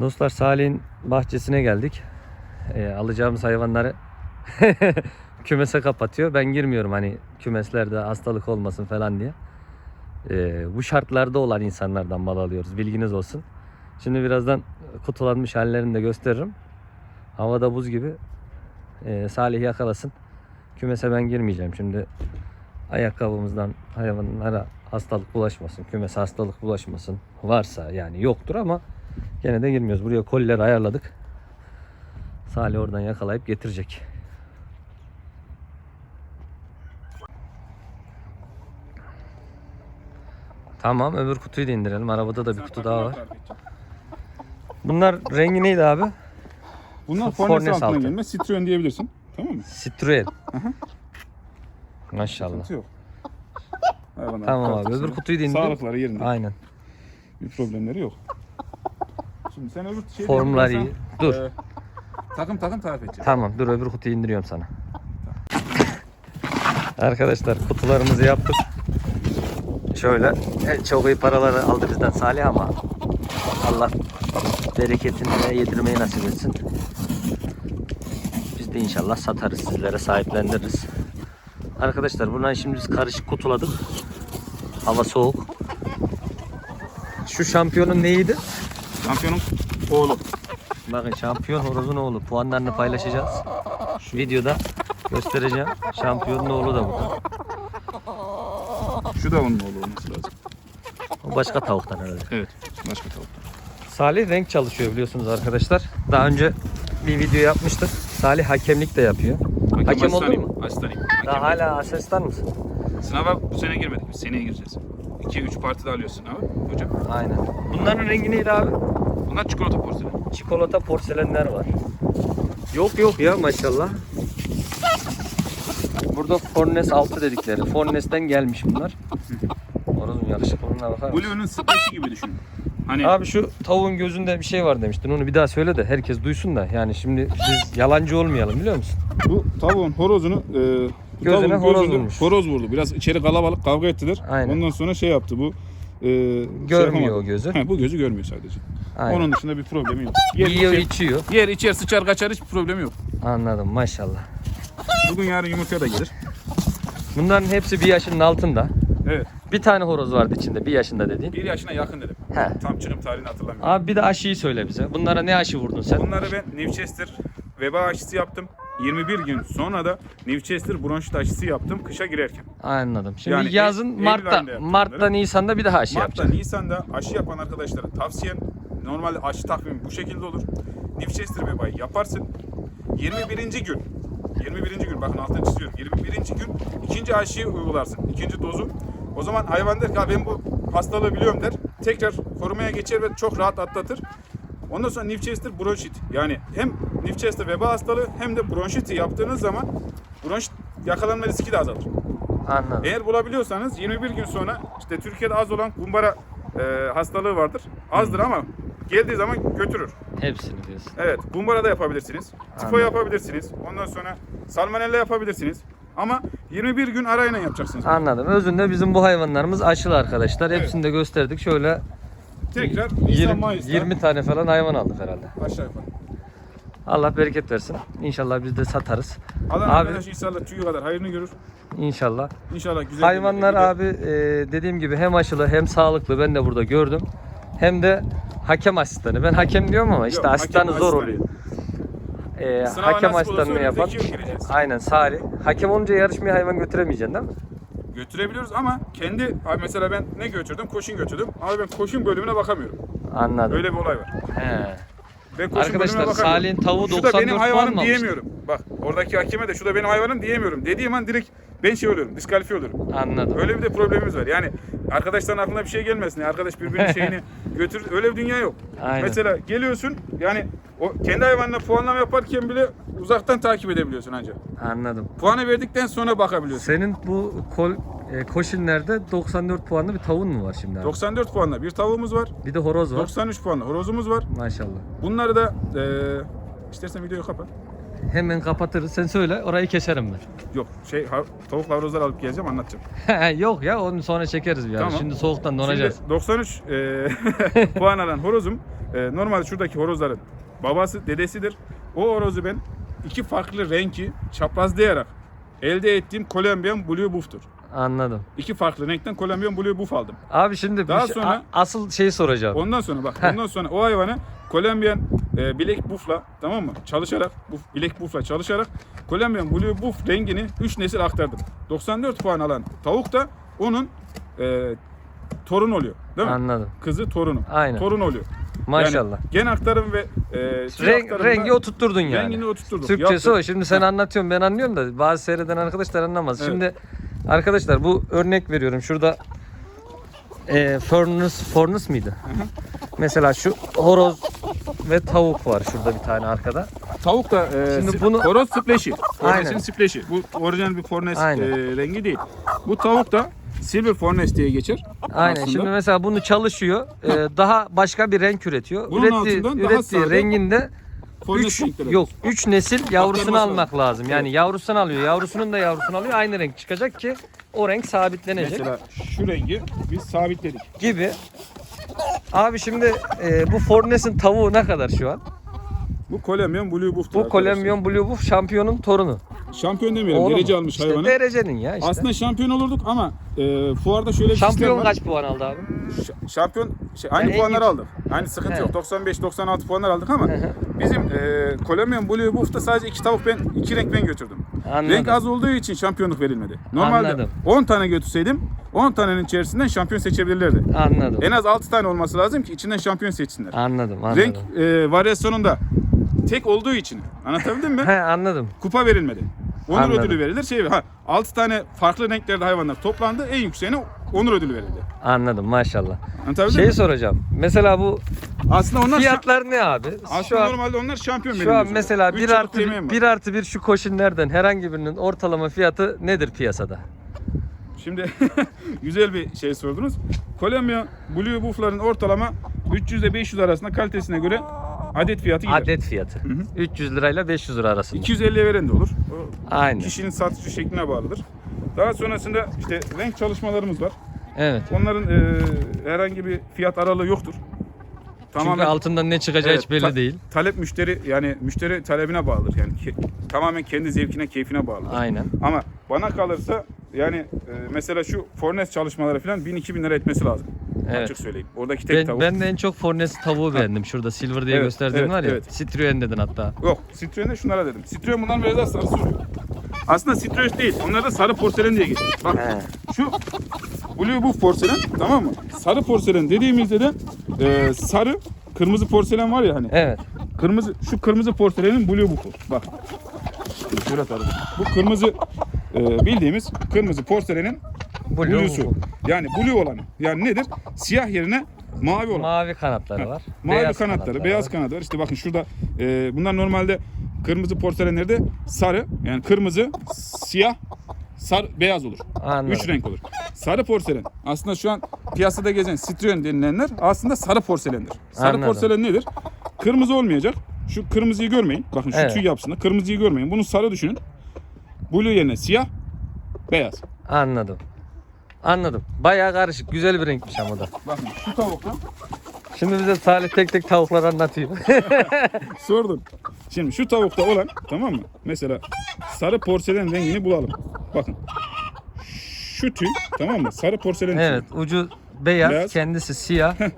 Dostlar Salih'in bahçesine geldik. Ee, alacağımız hayvanları kümese kapatıyor. Ben girmiyorum hani kümeslerde hastalık olmasın falan diye. Ee, bu şartlarda olan insanlardan mal alıyoruz. Bilginiz olsun. Şimdi birazdan kutulanmış hallerini de gösteririm. Havada buz gibi. Ee, Salih yakalasın. Kümese ben girmeyeceğim. Şimdi ayakkabımızdan hayvanlara hastalık bulaşmasın. Kümese hastalık bulaşmasın. Varsa yani yoktur ama Gene de girmiyoruz. Buraya kolileri ayarladık. Salih oradan yakalayıp getirecek. Tamam öbür kutuyu da indirelim. Arabada da bir kutu daha var. Bunlar rengi neydi abi? Bunlar Fornes Fornes altına altı. gelme. Citroen diyebilirsin. Tamam mı? Citroen. Maşallah. Sıkıntı yok. Hayvanlar Tamam abi öbür kutuyu da indir. Sağlıkları yerinde. Aynen. Bir problemleri yok. Şimdi sen öbür şeyleri Formlar iyi. Dur. e, takım takım tarif edeceğim. Tamam dur öbür kutuyu indiriyorum sana. Arkadaşlar kutularımızı yaptık. Şöyle e, çok iyi paraları aldı bizden Salih ama Allah bereketini yedirmeyi nasip etsin. Biz de inşallah satarız sizlere sahiplendiririz. Arkadaşlar bundan şimdi biz karışık kutuladık. Hava soğuk. Şu şampiyonun neydi? Şampiyonun oğlu. Bakın şampiyon horozun oğlu. Puanlarını paylaşacağız. Şu videoda göstereceğim. Şampiyonun oğlu da burada. Şu da onun oğlu olması lazım. O başka tavuktan herhalde. Evet. Başka tavuk. Salih renk çalışıyor biliyorsunuz arkadaşlar. Daha önce bir video yapmıştık. Salih hakemlik de yapıyor. Hakem oldun mu? Asistanıyım. Daha hala asistan mısın? Sınava bu sene girmedik. Seneye gireceğiz. 2-3 partide alıyor sınavı hocam. Aynen. Bunların rengi neydi abi? Bunlar çikolata porselen. Çikolata porselenler var. Yok yok ya maşallah. Burada Fornes 6 dedikleri. Fornes'ten gelmiş bunlar. Horozun yakışıklılığına bakar mısın? Blue'nun space'i gibi düşünün. Hani Abi şu tavuğun gözünde bir şey var demiştin. Onu bir daha söyle de herkes duysun da. Yani şimdi biz yalancı olmayalım biliyor musun? bu tavuğun horozunu e, bu Gözüne tavuğun horoz gözünde vurmuş. horoz vurdu. Biraz içeri kalabalık kavga ettiler. Aynen. Ondan sonra şey yaptı bu. E, şey Görmüyor yapamadı. o gözü. He, bu gözü görmüyor sadece. Aynen. Onun dışında bir problemi yok. Yer, Yiyor içer, içiyor. yer içer sıçar kaçar hiçbir problemi yok. Anladım maşallah. Bugün yarın yumurtaya da gelir. Bunların hepsi bir yaşının altında. Evet. Bir tane horoz vardı içinde bir yaşında dediğin. Bir yaşına yakın dedim. He. Tam çıkım tarihini hatırlamıyorum. Abi bir de aşıyı söyle bize. Bunlara ne aşı vurdun sen? Bunları ben Newchester veba aşısı yaptım. 21 gün sonra da Newchester bronşit aşısı yaptım kışa girerken. Anladım. Şimdi Yani yazın Eylül Mart'ta, Mart'ta. Nisan'da bir daha aşı Mart'ta, yapacak. Nisan'da aşı yapan arkadaşlara tavsiyem normalde aşı takvimi bu şekilde olur. Newchester vebayı yaparsın. 21. gün 21. gün bakın altını çiziyorum. 21. gün ikinci aşıyı uygularsın. ikinci dozu. O zaman hayvan der ki "Ha, ben bu hastalığı biliyorum der. Tekrar korumaya geçer ve çok rahat atlatır. Ondan sonra Newchester bronşit. Yani hem Newchester veba hastalığı hem de bronşiti yaptığınız zaman bronşit yakalanma riski de azalır. Anladım. Eğer bulabiliyorsanız 21 gün sonra işte Türkiye'de az olan kumbara e, hastalığı vardır. Azdır ama geldiği zaman götürür. Hepsini diyorsun. Evet, kumbara da yapabilirsiniz. Tifo Anladım. yapabilirsiniz. Ondan sonra salmonella yapabilirsiniz. Ama 21 gün arayla yapacaksınız. Anladım. Özünde bizim bu hayvanlarımız aşılı arkadaşlar. Evet. Hepsini de gösterdik. Şöyle Tekrar Nisan 20, Mayıs'ta 20 tane falan hayvan aldık herhalde. aşağı yukarı. Allah bereket versin. İnşallah biz de satarız. Alan Abi- arkadaş inşallah tüyü kadar hayrını görür. İnşallah. İnşallah güzel Hayvanlar abi e, dediğim gibi hem aşılı hem sağlıklı ben de burada gördüm. Hem de hakem asistanı. Ben hakem diyorum ama işte Yok, asistanı hakem zor asistanı. oluyor. E, Sınava hakem nasip olursa asistanını yapan. önümüzdeki yıl gireceğiz. Aynen Salih. Hakem olunca yarışmaya hayvan götüremeyeceksin değil mi? Götürebiliyoruz ama kendi abi mesela ben ne götürdüm? Koşun götürdüm. Ama ben koşun bölümüne bakamıyorum. Anladım. Öyle bir olay var. He. Ben koşun Arkadaşlar, bölümüne bakamıyorum. Salih'in tavuğu Şu da 94 benim puan hayvanım mı almıştı? diyemiyorum. Bak oradaki hakeme de şu da benim hayvanım diyemiyorum. Dediğim an direkt ben şey oluyorum, diskalifiye oluyorum. Anladım. Öyle bir de problemimiz var. Yani arkadaşların aklına bir şey gelmesin. Yani arkadaş birbirinin şeyini götür. Öyle bir dünya yok. Aynen. Mesela geliyorsun yani o kendi hayvanına puanlama yaparken bile uzaktan takip edebiliyorsun ancak. Anladım. Puanı verdikten sonra bakabiliyorsun. Senin bu kol, e, koşinlerde 94 puanlı bir tavuğun mu var şimdi abi? 94 puanla bir tavuğumuz var. Bir de horoz var. 93 puanla horozumuz var. Maşallah. Bunları da eee istersen videoyu kapat. Hemen kapatırız. Sen söyle orayı keserim ben. Yok şey ha- tavuk horozlar alıp geleceğim anlatacağım. Yok ya onu sonra çekeriz bir ara. Tamam. Şimdi soğuktan donacağız. Şimdi 93 eee puan alan horozum e, normalde şuradaki horozların babası, dedesidir. O horozu ben iki farklı renki çaprazlayarak elde ettiğim Colombian Blue Buff'tur. Anladım. İki farklı renkten Colombian Blue Buff aldım. Abi şimdi Daha şey- sonra- a- asıl şeyi soracağım. Ondan sonra bak ondan sonra o hayvanı Colombian e, Black Buff'la tamam mı? Çalışarak bu Black Buff'la çalışarak Colombian Blue Buff rengini 3 nesil aktardım. 94 puan alan tavuk da onun e, torun oluyor. Değil mi? Anladım. Kızı torunu. Aynen. Torun oluyor. Maşallah. Yani gen aktarım ve e, Renk, rengi oturtturdun yani. Rengini oturtturduk. Türkçesi Yaptık. o. Şimdi sen anlatıyorsun ben anlıyorum da bazı seyreden arkadaşlar anlamaz. Evet. Şimdi arkadaşlar bu örnek veriyorum. Şurada e, furnace, furnace mıydı? Mesela şu horoz ve tavuk var şurada bir tane arkada. Tavuk da e, Şimdi bunu- horoz. Aynen. Fornes'in spleşi. Bu orijinal bir fornes e, rengi değil. Bu tavuk da silver fornes diye geçer. Aynen. aslında. Şimdi mesela bunu çalışıyor. e, daha başka bir renk üretiyor. Bunun ürettiği ürettiği renginde Fornes 3 renkleri. yok 3 nesil yavrusunu almak lazım. Yani Evet. yavrusunu alıyor. Yavrusunun da yavrusunu alıyor. Aynı renk çıkacak ki o renk sabitlenecek Mesela şu rengi biz sabitledik. gibi. Abi şimdi e, bu Fornes'in tavuğu ne kadar şu an? Bu Colombian Blue Buff. Bu Colombian Blue Buff şampiyonun torunu. Şampiyon demeyelim. Oğlu derece almış İşte hayvanı. derecenin ya işte. Aslında şampiyon olurduk ama e, fuarda şöyle bir Şampiyon var. kaç puan aldı abi? Ş- Şampiyon şey, aynı Yani en puanları yüksek- aldık. Aynı sıkıntı He. yok. 95-96 puanlar aldık ama bizim e, Colombian Blue Buff'ta sadece iki tavuk ben iki renk ben götürdüm. Anladım. Renk az olduğu için şampiyonluk verilmedi. Normalde Anladım. 10 tane götürseydim 10 tanenin içerisinden şampiyon seçebilirlerdi. Anladım. En az 6 tane olması lazım ki içinden şampiyon seçsinler. Anladım, anladım. Renk e, varyasyonunda tek olduğu için anlatabildim mi? He anladım. Kupa verilmedi. Onur Anladım. ödülü verilir. Şey, ha, 6 tane farklı renklerde hayvanlar toplandı. En yükseğine onur ödülü verildi. Anladım maşallah. Anlatabildim Şey mi? soracağım. Mesela bu Aslında onlar fiyatlar ne abi? aslında şu an normalde onlar şampiyon şu an mesela Üç 1 yıllık artı yemeğim var. 1 artı 1 şu koşinlerden herhangi birinin ortalama fiyatı nedir piyasada? Şimdi güzel bir şey sordunuz. Kolombiya Blue Buff'ların ortalama 300 ile 500 arasında kalitesine göre adet fiyatı gider. Adet fiyatı. 300 lirayla 500 lira arasında. 250'ye veren de olur. O Aynen. kişinin satıcı şekline bağlıdır. Daha sonrasında işte renk çalışmalarımız var. Evet. Onların e, herhangi bir fiyat aralığı yoktur. Çünkü altından ne çıkacağı Evet, hiç belli ta- değil. Talep müşteri yani müşteri talebine bağlıdır. Yani ke- tamamen kendi zevkine, keyfine bağlıdır. Aynen. Ama bana kalırsa yani e, mesela şu fornes çalışmaları falan 1000-2000 lira etmesi lazım. Evet. Açık söyleyeyim. Oradaki tek Ben, tavuk. ben de en çok Fornes tavuğu beğendim. Şurada silver diye Evet, gösterdiğin evet, var ya. evet. Citroen dedin hatta. Yok, Citroen'de şunlara dedim. Citroen bundan biraz daha sarısı oluyor. Aslında Citroen değil. Onlar da sarı porselen diye geçiyor. Bak şu Blue Buff porselen tamam mı? Sarı porselen dediğimizde de e, sarı kırmızı porselen var ya hani. Evet. Kırmızı şu kırmızı porselenin Blue Buff'u. Bak. Şöyle. Bu kırmızı e, bildiğimiz kırmızı porselenin Blue Blue'su. Yani blue olanı. Yani nedir? Siyah yerine mavi olan. Mavi kanatları var. Mavi beyaz kanatları, beyaz var. kanatları. İşte bakın şurada e, bunlar normalde kırmızı porselenlerde sarı, yani kırmızı, siyah, sarı, beyaz olur. Anladım. Üç renk olur. Sarı porselen. Aslında şu an piyasada gezen Citroen denilenler aslında sarı porselendir. Sarı Anladım. porselen nedir? Kırmızı olmayacak. Şu kırmızıyı görmeyin. Bakın şu Evet. tüy yapısında kırmızıyı görmeyin. Bunu sarı düşünün. Blue yerine siyah, beyaz. Anladım. Anladım. Bayağı karışık. Güzel bir renkmiş ama da. Bakın şu tavukta Şimdi bize Salih tek tek tavuklar anlatıyor. Sordum. Şimdi şu tavukta olan tamam mı? Mesela sarı porselen rengini bulalım. Bakın. Şu tüy tamam mı? Sarı porselen evet. Ucu beyaz, Beyaz. kendisi siyah. tüy.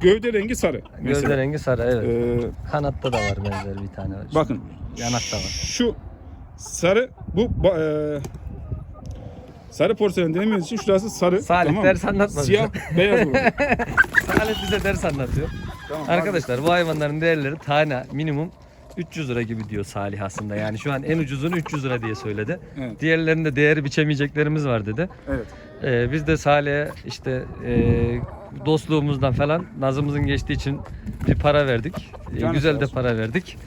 Gövde rengi sarı. Mesela. rengi sarı. Evet. Ee, Kanatta da var benzer bir tane. bakın. Yanakta var. Şu sarı bu ba- e, sarı porselen denemiyoruz için şurası sarı. Salih, tamam mı? ders anlatma Siyah, beyaz olur. Salih bize ders anlatıyor. tamam, Arkadaşlar bu hayvanların değerleri tane minimum 300 lira gibi diyor Salih aslında. Yani şu an en ucuzunu 300 lira diye söyledi. Evet. Diğerlerinde değeri biçemeyeceklerimiz var dedi. Evet. Ee, biz de Salih'e işte e, dostluğumuzdan falan nazımızın geçtiği için bir para verdik. Ee, Canı güzel sağ de olsun. para verdik.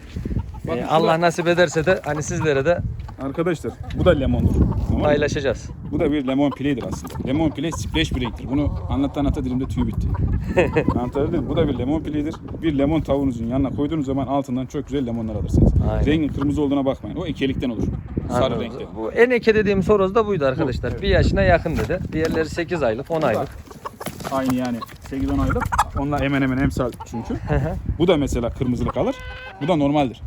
Bakın Ee, Allah nasip ederse de hani sizlere de Arkadaşlar bu da lemondur. Tamam mı? paylaşacağız. Bu da bir lemon play'dir aslında. Lemon play splash bir renktir. Bunu anlatta anlatta dilimde tüy bitti. Anlatabildim mi? Bu da bir lemon play'dir. Bir lemon tavuğunuzun yanına koyduğunuz zaman altından çok güzel lemonlar alırsınız. Aynen. Rengin kırmızı olduğuna bakmayın. O ekelikten olur. Sarı Anladım. renkte. Bu en eke dediğim soroz da buydu arkadaşlar. Bir yaşına yakın dedi. Diğerleri 8 aylık, 10 aylık. Aynı yani 8-10 aylık. Onlar hemen hemen emsal çünkü. Bu da mesela kırmızılık kalır. Bu da normaldir.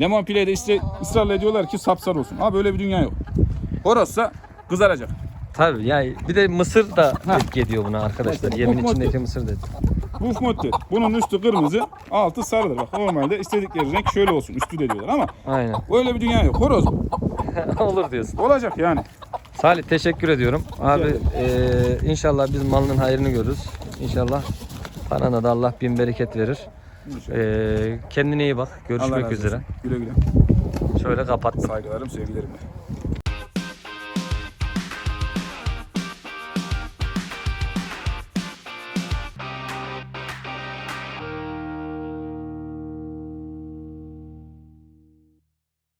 Lemon pile'de ısra- ısrarla ediyorlar ki sapsarı olsun. Abi öyle bir dünya yok. Horozsa kızaracak. Tabii ya bir de mısır da Ha. etki ediyor buna arkadaşlar. Bak, Yemin içindeki mısır da. Bu model. Bunun üstü kırmızı, altı sarıdır. Bak normalde istedikleri renk şöyle olsun. Üstü de diyorlar ama Aynen. öyle bir dünya yok. Horoz bu. Olur diyorsun. Olacak yani. Salih teşekkür ediyorum. Abi eee, inşallah biz malının hayrını görürüz. İnşallah parana da Allah bin bereket verir. Eee, kendine iyi bak. Görüşmek üzere. Güle güle. Şöyle kapattım. Saygılarım, sevgilerimle.